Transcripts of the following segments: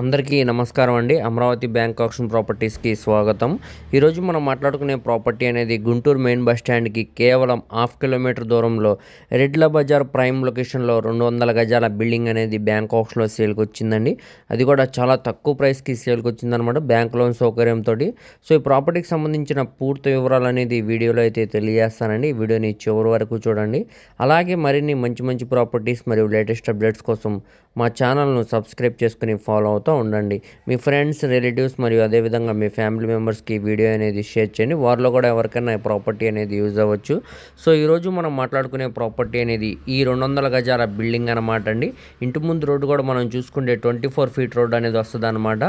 అందరికీ నమస్కారం అండి. అమరావతి బ్యాంక్ ఆక్షన్ ప్రాపర్టీస్కి స్వాగతం. ఈరోజు మనం మాట్లాడుకునే ప్రాపర్టీ అనేది గుంటూరు మెయిన్ బస్ స్టాండ్కి కేవలం హాఫ్ కిలోమీటర్ దూరంలో రెడ్ల బజార్ ప్రైమ్ లొకేషన్లో రెండు వందల గజాల బిల్డింగ్ అనేది బ్యాంక్ ఆక్షన్లో సేల్కి వచ్చిందండి అది కూడా చాలా తక్కువ ప్రైస్కి సేల్కి వచ్చిందనమాట బ్యాంక్ లోన్ సౌకర్యంతో సో ఈ ప్రాపర్టీకి సంబంధించిన పూర్తి వివరాలు అనేది వీడియోలో అయితే తెలియజేస్తానండి. వీడియోని చివరి వరకు చూడండి. అలాగే మరిన్ని మంచి మంచి ప్రాపర్టీస్ మరియు లేటెస్ట్ అప్డేట్స్ కోసం మా ఛానల్ను సబ్స్క్రైబ్ చేసుకుని ఫాలో అవుతూ ఉండండి. మీ ఫ్రెండ్స్ రిలేటివ్స్ మరియు అదేవిధంగా మీ ఫ్యామిలీ మెంబర్స్కి వీడియో అనేది షేర్ చేయండి. వారిలో కూడా ఎవరికైనా ప్రాపర్టీ అనేది యూజ్ అవ్వచ్చు. సో ఈరోజు మనం మాట్లాడుకునే ప్రాపర్టీ అనేది ఈ రెండు వందల గజాల బిల్డింగ్ అనమాట అండి. ఇంటి ముందు రోడ్డు కూడా మనం చూసుకుంటే ట్వంటీ ఫోర్ ఫీట్ రోడ్ అనేది వస్తుంది అనమాట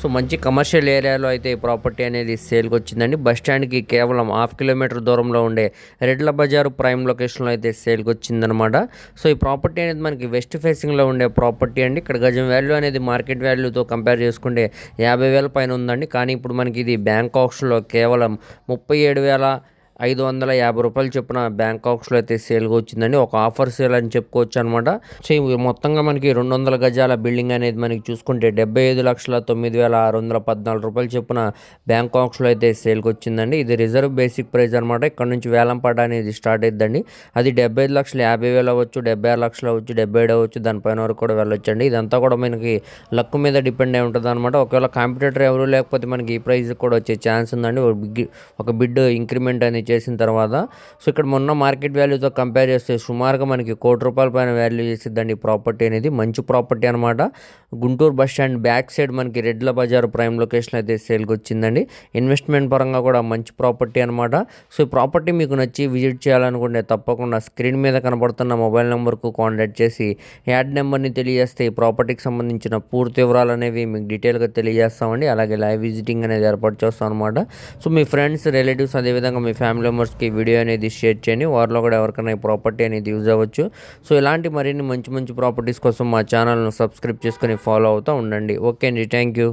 సో మంచి కమర్షియల్ ఏరియాలో అయితే ఈ ప్రాపర్టీ అనేది సేల్కి వచ్చిందండి. బస్ స్టాండ్కి కేవలం హాఫ్ కిలోమీటర్ దూరంలో ఉండే రెడ్ల బజారు ప్రైమ్ లొకేషన్లో అయితే సేల్కి వచ్చిందనమాట సో ఈ ప్రాపర్టీ అనేది మనకి వెస్ట్ ఫేసింగ్లో ఉండే ప్రాపర్టీ అండి. ఇక్కడ గజం వాల్యూ అనేది మార్కెట్ వాల్యూతో కంపేర్ చేసుకుంటే యాభై వేల పైన ఉందండి. కానీ ఇప్పుడు మనకి ఇది బ్యాంక్ ఆప్షన్లో కేవలం ముప్పై ఏడు వేల ఐదు వందల యాభై రూపాయలు చొప్పున బ్యాంకాక్స్లో అయితే సేల్గా వచ్చిందండి. ఒక ఆఫర్ సేల్ అని చెప్పుకోవచ్చు అనమాట సో మొత్తంగా మనకి రెండు వందల గజాల బిల్డింగ్ అనేది మనకి చూసుకుంటే డెబ్బై ఐదు లక్షల తొమ్మిది వేల ఆరు వందల పద్నాలుగు రూపాయలు చొప్పున బ్యాంకాక్స్లో అయితే సేల్కి వచ్చిందండి. ఇది రిజర్వ్ బేసిక్ ప్రైస్ అనమాట. ఇక్కడ నుంచి వేలంపాట అనేది స్టార్ట్ అయిద్దండి. అది డెబ్బై ఐదు లక్షలు యాభై వేలు అవ్వచ్చు డెబ్బై ఆరు లక్షలు అవ్వచ్చు డెబ్బై ఏడు అవ్వచ్చు దానిపైన వరకు కూడా వెళ్ళొచ్చండి. ఇదంతా కూడా మనకి లక్ మీద డిపెండ్ అయి ఉంటుంది అనమాట ఒకవేళ కాంపిటేటర్ ఎవరు లేకపోతే మనకి ఈ ప్రైస్ కూడా వచ్చే ఛాన్స్ ఉందండి. ఒక బిగ్ ఒక బిడ్ ఇంక్రిమెంట్ అనేది చేసిన తర్వాత సో ఇక్కడ మొన్న మార్కెట్ వాల్యూతో కంపేర్ చేస్తే సుమారుగా మనకి కోటి రూపాయల పైన వాల్యూ చేసిద్దండి ఈ ప్రాపర్టీ అనేది. మంచి ప్రాపర్టీ అనమాట Guntur bus stand back side మనకి రెడ్ల బజార్ ప్రైమ్ లొకేషన్ అయితే సేల్కి వచ్చిందండి. ఇన్వెస్ట్మెంట్ పరంగా కూడా మంచి ప్రాపర్టీ అనమాట సో ఈ ప్రాపర్టీ మీకు నచ్చి విజిట్ చేయాలనుకుంటే తప్పకుండా స్క్రీన్ మీద కనబడుతున్న మొబైల్ నెంబర్కు కాంటాక్ట్ చేసి యాడ్ నెంబర్ని తెలియజేస్తే ఈ ప్రాపర్టీకి సంబంధించిన పూర్తి వివరాలు అనేవి మీకు డీటెయిల్గా తెలియజేస్తామండి. అలాగే లైవ్ విజిటింగ్ అనేది ఏర్పాటు చేస్తాం అనమాట సో మీ ఫ్రెండ్స్ రిలేటివ్స్ అదేవిధంగా మీ ఫ్యామిలీ ఫ్యామిలీ మెంబర్స్కి వీడియో అనేది షేర్ చేయండి. వారిలో కూడా ఎవరికైనా ఈ ప్రాపర్టీ అనేది యూజ్ అవ్వచ్చు. సో ఇలాంటి మరిన్ని మంచి మంచి ప్రాపర్టీస్ కోసం మా ఛానల్ను సబ్స్క్రైబ్ చేసుకొని ఫాలో అవుతూ ఉండండి. ఓకే అండి థ్యాంక్ యూ